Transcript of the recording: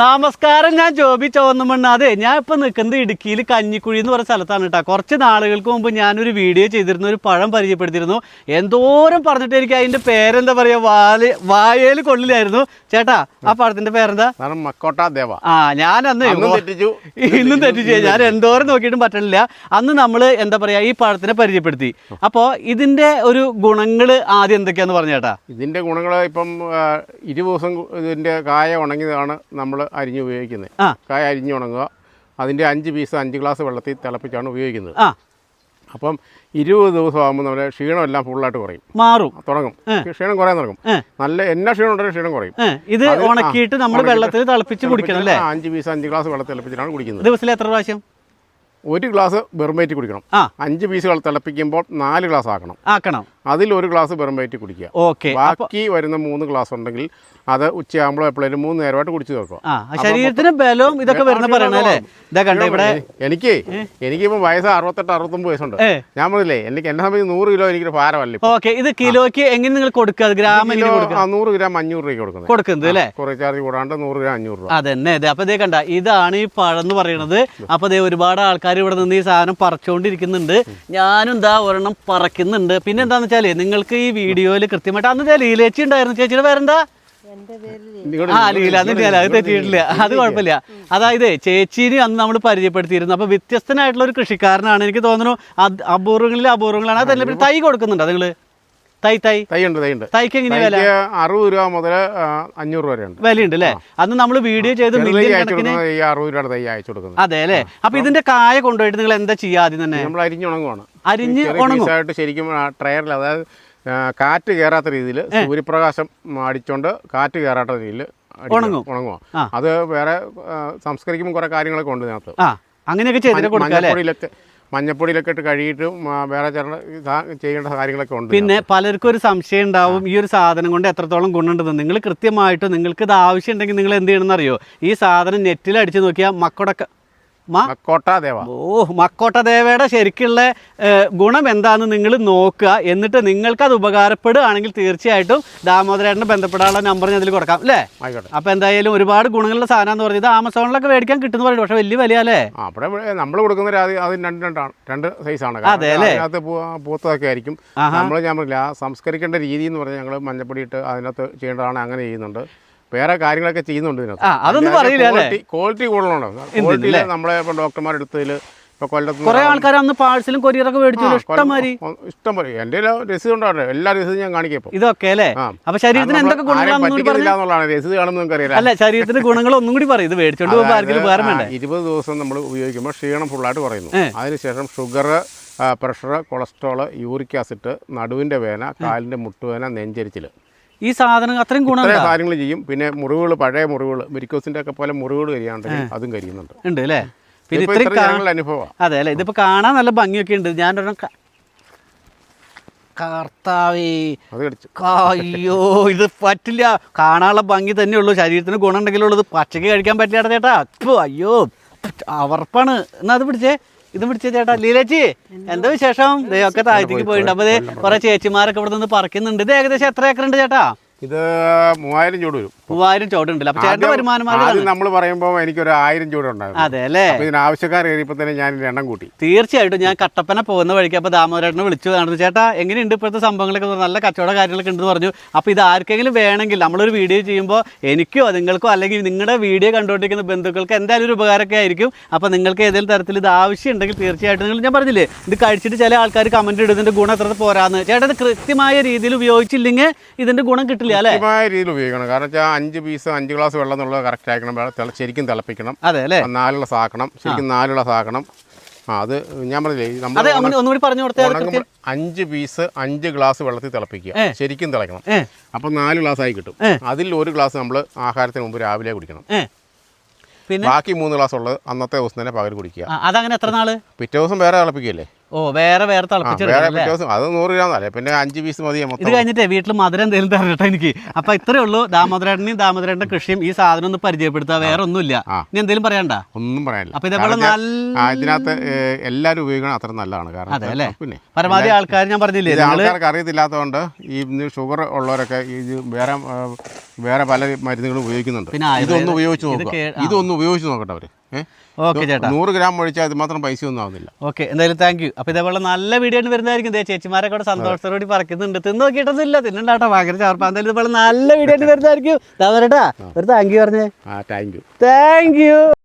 നമസ്കാരം ഞാൻ ജോബി ചോന്നമണ്ണ അതെ ഞാൻ ഇപ്പൊ നിൽക്കുന്നത് ഇടുക്കിയിൽ കഞ്ഞിക്കുഴി എന്ന് പറഞ്ഞ സ്ഥലത്താണ് കേട്ടോ കുറച്ച് നാളുകൾക്ക് മുമ്പ് ഞാനൊരു വീഡിയോ ചെയ്തിരുന്നു ഒരു പഴം പരിചയപ്പെടുത്തിയിരുന്നു. എന്തോരം പറഞ്ഞിട്ട് എനിക്ക് അതിന്റെ പേരെന്താ പറയാ വാൽ വായേൽ കൊള്ളിലായിരുന്നു ചേട്ടാ ആ പഴത്തിന്റെ പേരെന്താ? മക്കോട്ട ദേവ. ആ ഞാൻ അന്ന് ഇന്നും തെറ്റിച്ചു. ഞാൻ എന്തോരം നോക്കിയിട്ടും പറ്റണില്ല. അന്ന് നമ്മൾ എന്താ പറയാ ഈ പഴത്തിനെ പരിചയപ്പെടുത്തി. അപ്പോൾ ഇതിന്റെ ഒരു ഗുണങ്ങൾ ആദ്യം എന്തൊക്കെയാന്ന് പറഞ്ഞേട്ടാ ഇതിന്റെ ഇതിന്റെ ഗുണങ്ങൾ ഇപ്പം ഇരുപത് ദിവസം ഇതിന്റെ ഇതിന്റെ കായ ഉണങ്ങിയതാണ് നമ്മൾ അരിഞ്ഞ് ഉപയോഗിക്കുന്നത്. കായ അരിഞ്ഞ് ഉണങ്ങുക. അതിന്റെ അഞ്ച് പീസ് അഞ്ച് ഗ്ലാസ് വെള്ളത്തിൽ തിളപ്പിച്ചാണ് ഉപയോഗിക്കുന്നത്. അപ്പം ഇരുപത് ദിവസം ആകുമ്പോൾ നമ്മുടെ ക്ഷീണമെല്ലാം ഫുള്ളായിട്ട് കുറയും. മാറും. തുടങ്ങും. ക്ഷീണം കുറയാൻ തുടങ്ങും. നല്ല എന്നാ ക്ഷീണം ഉണ്ടെങ്കിലും ക്ഷീണം കുറയും. ഇത് ഉണക്കിയിട്ട് നമ്മൾ വെള്ളത്തിൽ തിളപ്പിച്ച് കുടിക്കണം അല്ലേ? അഞ്ച് പീസ് അഞ്ച് ഗ്ലാസ് വെള്ളത്തിൽ തിളപ്പിച്ചിട്ടാണ് കുടിക്കുന്നത്. ദിവസത്തിൽ എത്ര പ്രാവശ്യം? ഒരു ഗ്ലാസ് ബെർമേറ്റ് കുടിക്കണം. ആ. അഞ്ച് പീസുകൾ തിളപ്പിക്കുമ്പോൾ നാല് ഗ്ലാസ് ആക്കണം. ആക്കണം. അതിൽ ഒരു ഗ്ലാസ് ബെർമേറ്റ് കുടിക്കുക. ഓക്കെ. ബാക്കി വരുന്ന മൂന്ന് ഗ്ലാസ് ഉണ്ടെങ്കിൽ അത് ഉച്ചയാകുമ്പോൾ എപ്പോഴും മൂന്ന് നേരമായിട്ട് കുടിച്ചു തീർക്കുക. ശരീരത്തിന് ബലവും ഇതൊക്കെ വരുന്ന പറയണല്ലേ ഇതാ കണ്ട ഇവിടെ? എനിക്ക് എനിക്കിപ്പോ വയസ്സ് അറുപത്തെട്ട് അറുപത്തൊമ്പത് വയസ്സുണ്ട്. ഞാൻ പറഞ്ഞില്ലേ എനിക്ക് എന്നെ സമയത്ത് നൂറ് കിലോ എനിക്ക് ഭാരമല്ല. ഓക്കെ ഇത് കിലോയ്ക്ക് എങ്ങനെ നിങ്ങൾ കൊടുക്കുക? അത് ഗ്രാം കൊടുക്കുക? ആ, നൂറ് ഗ്രാം അഞ്ഞൂറ് രൂപയ്ക്ക് കൊടുക്കുന്നത്. കൊടുക്കുന്നത് അല്ലേ? കുറേ ചാർജ് കൂടാണ്ട് നൂറ് ഗ്രാം അഞ്ഞൂറ് രൂപ. അതെന്നെ അതെ. അപ്പൊ ഇതേ കണ്ട ഇതാണ് ഈ പഴം എന്ന് പറയുന്നത്. അപ്പൊ ഒരുപാട് ആൾക്കാർ ഇവിടെ നിന്ന് ഈ സാധനം പറിച്ചുകൊണ്ടിരിക്കുന്നുണ്ട് ഞാനും എന്താ ഒരെണ്ണം പറക്കുന്നുണ്ട്. പിന്നെ എന്താന്ന് വെച്ചാൽ നിങ്ങൾക്ക് ഈ വീഡിയോയിൽ കൃത്യമായിട്ട് അന്ന് വെച്ചാൽ ലീലേച്ചി ഉണ്ടായിരുന്നു. ചേച്ചിയുടെ പേരെന്താ? ആ ലീല. അന്ന് ഞാൻ അത് തെറ്റിയിട്ടില്ല. അത് കുഴപ്പമില്ല. അതായത് ചേച്ചീനെ അന്ന് നമ്മൾ പരിചയപ്പെടുത്തിയിരുന്നു. അപ്പൊ വ്യത്യസ്തനായിട്ടുള്ള ഒരു കൃഷിക്കാരനാണ് എനിക്ക് തോന്നുന്നു. അത് അപൂർവങ്ങളിൽ അപൂർവങ്ങളാണ്. അതല്ല പിന്നെ തൈ കൊടുക്കുന്നുണ്ടോ നിങ്ങൾ? തൈ തൈ. തൈ ഉണ്ട് തൈ ഉണ്ട് തൈക്ക് എങ്ങനെ വില? അറുപത് രൂപ മുതൽ അഞ്ഞൂറ് വരെ ഉണ്ട് വിലയുണ്ട് അല്ലേ? അന്ന് നമ്മൾ വീഡിയോ ചെയ്ത് ഈ അറുപത് രൂപ തൈ അയച്ചു കൊടുക്കുന്നത്. അതെ അല്ലേ? അപ്പൊ ഇതിന്റെ കായ കൊണ്ടുപോയിട്ട് നിങ്ങൾ എന്താ ചെയ്യാ ആദ്യം തന്നെ? നമ്മൾ അരിഞ്ഞ് ചെറിയ ഉണങ്ങും. പീസായിട്ട് ശരിക്കും ട്രയറിൽ അതായത് കാറ്റ് കയറാത്ത രീതിയിൽ സൂര്യപ്രകാശം അടിച്ചോണ്ട് കാറ്റ് കയറാത്ത രീതിയിൽ ഉണങ്ങും. അത് വേറെ സംസ്കരിക്കുമ്പോൾ കുറെ കാര്യങ്ങളൊക്കെ ഉണ്ട് ഇതിനകത്ത്. അങ്ങനെയൊക്കെ ചെയ്തിട്ട് കൊടുക്കാം മഞ്ഞപ്പൊടിയിലൊക്കെ ഇട്ട് കഴുകിയിട്ട് വേറെ ചില ചെയ്യേണ്ട കാര്യങ്ങളൊക്കെ ഉണ്ട് പിന്നെ പലർക്കും ഒരു സംശയം ഉണ്ടാവും ഈ ഒരു സാധനം കൊണ്ട് എത്രത്തോളം ഗുണമുണ്ടെന്ന് നിങ്ങൾ കൃത്യമായിട്ട് നിങ്ങൾക്ക് ഇത് ആവശ്യമുണ്ടെങ്കിൽ നിങ്ങൾ എന്ത് ചെയ്യണമെന്ന് അറിയോ ഈ സാധനം നെറ്റിൽ അടിച്ചു നോക്കിയാൽ മക്കടക്ക മ മക്കോട്ട ദേവ. ഓ മക്കോട്ട ദേവയുടെ ശരിക്കുള്ള ഗുണം എന്താണെന്ന് നിങ്ങൾ നോക്കുക. എന്നിട്ട് നിങ്ങൾക്ക് അത് ഉപകാരപ്പെടുകയാണെങ്കിൽ തീർച്ചയായിട്ടും ദാമോദരേട്ടനെ ബന്ധപ്പെടാനുള്ള നമ്പർ ഞാൻ അതിൽ കൊടുക്കാം അല്ലേ ആയിക്കോട്ടെ. അപ്പോൾ എന്തായാലും ഒരുപാട് ഗുണങ്ങളുള്ള എന്ന് പറഞ്ഞത് ആമസോണിലൊക്കെ മേടിക്കാൻ കിട്ടുന്ന പറയുന്നത് പക്ഷേ വലിയ വലിയ അല്ലേ അവിടെ നമ്മൾ കൊടുക്കുന്ന അത് രണ്ട് രണ്ടാണ് രണ്ട് സൈസാണ് അതെ അല്ലേ? അതിനകത്ത് പൂത്തതൊക്കെ ആയിരിക്കും. നമ്മൾ ഞാൻ പറഞ്ഞില്ല സംസ്കരിക്കേണ്ട രീതി എന്ന് പറഞ്ഞാൽ ഞങ്ങൾ മഞ്ഞപ്പൊടി ഇട്ട് അതിനകത്ത് ചെയ്യേണ്ടതാണ് അങ്ങനെ ചെയ്യുന്നുണ്ട്. വേറെ കാര്യങ്ങളൊക്കെ ചെയ്യുന്നുണ്ട് ഇതിനകത്ത്. ആ, അതൊന്നും പറയില്ല അല്ലേ? ക്വാളിറ്റി ക്വാളിറ്റി കൂടുതലുണ്ടാവും ക്വാളിറ്റി നമ്മളെ ഇപ്പം ഡോക്ടർമാർ കൊല്ലത്ത് കുറേ ആൾക്കാർ അന്ന് പാഴ്സലും കൊറിയറൊക്കെ മേടിച്ചു ഇഷ്ടം പോലെ. എന്റെ രസീത് ഉണ്ടാവട്ടെ എല്ലാ രസീതും ഞാൻ ഇതൊക്കെ അല്ലേ? ആ. അപ്പൊ ശരീരത്തിന് എന്തൊക്കെ ഗുണങ്ങളാണെന്ന് കൂടി പറഞ്ഞു. പറ്റിക്കുന്നില്ല എന്നുള്ളതാണ് രസീത് കാണുമ്പോൾ നിങ്ങൾക്ക് അല്ല ശരീരത്തിന് ഗുണങ്ങൾ ഒന്നും കൂടി പറയും. ഇത് മേടിച്ചോണ്ട് വേണ്ടേ? ഇരുപത് ദിവസം നമ്മൾ ഉപയോഗിക്കുമ്പോൾ ക്ഷീണം ഫുള്ളായിട്ട് കുറയുന്നു. അതിനുശേഷം sugar pressure cholesterol uric acid നടുവിന്റെ വേന കാലിന്റെ മുട്ടുവേന നെഞ്ചരിച്ചിൽ ഈ സാധനം അത്രയും ഗുണം കാര്യങ്ങൾ ചെയ്യും. പിന്നെ മുറിവുകൾ പഴയ മുറിവുകൾ മെരിക്കോസിന്റെ ഒക്കെ പോലെ മുറിവുകൾ കരിയാണ്ടെങ്കിൽ അതും കരിയുന്നുണ്ട്. ഉണ്ട് അല്ലേ? പിന്നെ ഇത്രയും അനുഭവമാണ് അതെ അല്ലേ? ഇതിപ്പോ കാണാൻ നല്ല ഭംഗിയൊക്കെ ഉണ്ട്. കർത്താവേ. കടിച്ചു. അയ്യോ ഇത് പറ്റില്ല. കാണാനുള്ള ഭംഗി തന്നെ തന്നെയുള്ളൂ ശരീരത്തിന് ഗുണം ഉണ്ടെങ്കിലുള്ളൂ ഇത് പച്ചക്ക് കഴിക്കാൻ പറ്റില്ല ചേട്ടാ. അപ്പോ അയ്യോ അവർപ്പാണ്. എന്നാ അത് പിടിച്ചേ. ഇത് പിടിച്ച ചേട്ടാ ലീലേച്ചി എന്താ വിശേഷം? ഒക്കെ താഴത്തേക്ക് പോയിട്ടുണ്ട്. അപ്പൊ കുറെ ചേച്ചിമാരൊക്കെ ഇവിടെ നിന്ന് പറിക്കുന്നുണ്ട്. ഇത് ഏകദേശം എത്ര ഏക്കർ ഉണ്ട് ചേട്ടാ? ഇത് മൂവായിരം ചൂട് വരും. മൂവായിരം ചോടുണ്ടല്ലോ. അപ്പൊ ചേട്ടന്റെ വരുമാനം ആദ്യം നമ്മൾ പറയുമ്പോൾ എനിക്കൊരു ആയിരം ചൂടുണ്ടായിരുന്നു. അതെ അല്ലേ? ഇതിന് ആവശ്യക്കാർ കയറിയപ്പോൾ തന്നെ ഞാൻ എണ്ണം കൂട്ടി. തീർച്ചയായിട്ടും ഞാൻ കട്ടപ്പന പോകുന്ന വഴിക്ക് അപ്പോൾ ദാമോദരേട്ടനെ വിളിച്ചു കാണുന്നു. ചേട്ടാ എങ്ങനെയുണ്ട് ഇപ്പോഴത്തെ സംഭവങ്ങളൊക്കെ? നല്ല കച്ചവട കാര്യങ്ങളൊക്കെ ഉണ്ടെന്ന് പറഞ്ഞു. അപ്പോൾ ഇത് ആർക്കെങ്കിലും വേണമെങ്കിൽ നമ്മളൊരു വീഡിയോ ചെയ്യുമ്പോൾ എനിക്കോ നിങ്ങൾക്കോ അല്ലെങ്കിൽ നിങ്ങളുടെ വീഡിയോ കണ്ടുകൊണ്ടിരിക്കുന്ന ബന്ധുക്കൾക്ക് എന്തായാലും ഒരു ഉപകാരമൊക്കെ ആയിരിക്കും. അപ്പോൾ നിങ്ങൾക്ക് ഏതെങ്കിലും തരത്തിൽ ഇത് ആവശ്യമുണ്ടെങ്കിൽ തീർച്ചയായിട്ടും നിങ്ങൾ ഞാൻ പറഞ്ഞില്ലേ ഇത് കഴിച്ചിട്ട് ചില ആൾക്കാർ കമന്റ് ഇടുന്നതിന്റെ ഗുണം എത്ര പോരാന്ന്. ചേട്ടാ ഇത് കൃത്യമായ രീതിയിൽ ഉപയോഗിച്ചില്ലെങ്കിൽ ഇതിന്റെ ഗുണം കിട്ടില്ല അല്ലേ? രീതിയിൽ ഉപയോഗിക്കണം. കാരണം വെച്ചാൽ അഞ്ച് പീസ് അഞ്ച് ഗ്ലാസ് വെള്ളം എന്നുള്ളത് കറക്റ്റ് ആക്കണം ശരിക്കും തിളപ്പിക്കണം. അതെ അല്ലേ? നാലുള്ള സാക്കണം ശരിക്കും നാലുള്ള സാക്കണം ആ അത് ഞാൻ പറഞ്ഞില്ലേ നമ്മൾ അഞ്ച് പീസ് അഞ്ച് ഗ്ലാസ് വെള്ളത്തിൽ തിളപ്പിക്കുക. ശരിക്കും തിളക്കണം അപ്പൊ നാല് ഗ്ലാസ് ആയി കിട്ടും. അതിൽ ഒരു ഗ്ലാസ് നമ്മൾ ആഹാരത്തിന് മുമ്പ് രാവിലെ കുടിക്കണം. പിന്നെ? ബാക്കി മൂന്ന് ഗ്ലാസ് ഉള്ളത് അന്നത്തെ ദിവസം തന്നെ പകൽ കുടിക്കുക. അതങ്ങനെ എത്ര നാൾ? പിറ്റേ ദിവസം വേറെ തിളപ്പിക്കുകയല്ലേ? ഓ വേറെ വേറെ തിളപ്പിച്ചെടുക്കും അത് നൂറ് ഗ്രാം അല്ലേ? പിന്നെ അഞ്ച് പീസ് മതി ഇത് കഴിഞ്ഞിട്ട് വീട്ടിൽ മധുരം എന്തെങ്കിലും തരട്ടെ എനിക്ക്. അപ്പൊ ഇത്രേ ഉള്ളൂ. ദാമോദരേട്ടനെയും ദാമോദരേട്ടന്റെ കൃഷിയും ഈ സാധനം ഒന്ന് പരിചയപ്പെടുത്തുക. വേറെ ഒന്നുമില്ല. ഇനി എന്തെങ്കിലും പറയണ്ട ഒന്നും പറയാനില്ല. അപ്പൊ ഇതേപോലെ നല്ല ഇതിനകത്ത് എല്ലാവരും ഉപയോഗിക്കണം അത്ര നല്ലതാണ്. കാരണം അതെ അല്ലേ? പിന്നെ പരമാവധി ആൾക്കാർ ഞാൻ പറഞ്ഞില്ലേ ആൾക്കാർക്ക് അറിയത്തില്ലാത്തതുകൊണ്ട് ഈ ഷുഗർ ഉള്ളവരൊക്കെ ഇത് വേറെ വേറെ പല മരുന്നുകളും ഉപയോഗിക്കുന്നുണ്ട്. ഇതൊന്നും ഉപയോഗിച്ച് നോക്കുക. ഇതൊന്നും ഉപയോഗിച്ച് നോക്കട്ടെ അവർ? ഓക്കെ ചേട്ടാ. നൂറ് ഗ്രാം ഒഴിച്ചാൽ അത് മാത്രം പൈസ ഒന്നും ആവുന്നില്ല. ഓക്കെ എന്തായാലും താങ്ക് യു അപ്പൊ ഇതേപോലെ നല്ല വീഡിയോ ആണ് വരുന്നതായിരിക്കും ദേ ചേച്ചിമാരൊക്കെ ഇവിടെ സന്തോഷത്തോടെ പറക്കുന്നുണ്ട് തിന്ന് നോക്കിയിട്ടൊന്നുമില്ല തിന്നണ്ടാട്ടോ ഭയങ്കര ചാർപ്പ എന്തായാലും ഇതുപോലെ നല്ല വീഡിയോ ആയിട്ട് വരുന്നതായിരിക്കും. ഒരു താങ്ക് യു പറഞ്ഞേ. ആ താങ്ക് യു താങ്ക് യു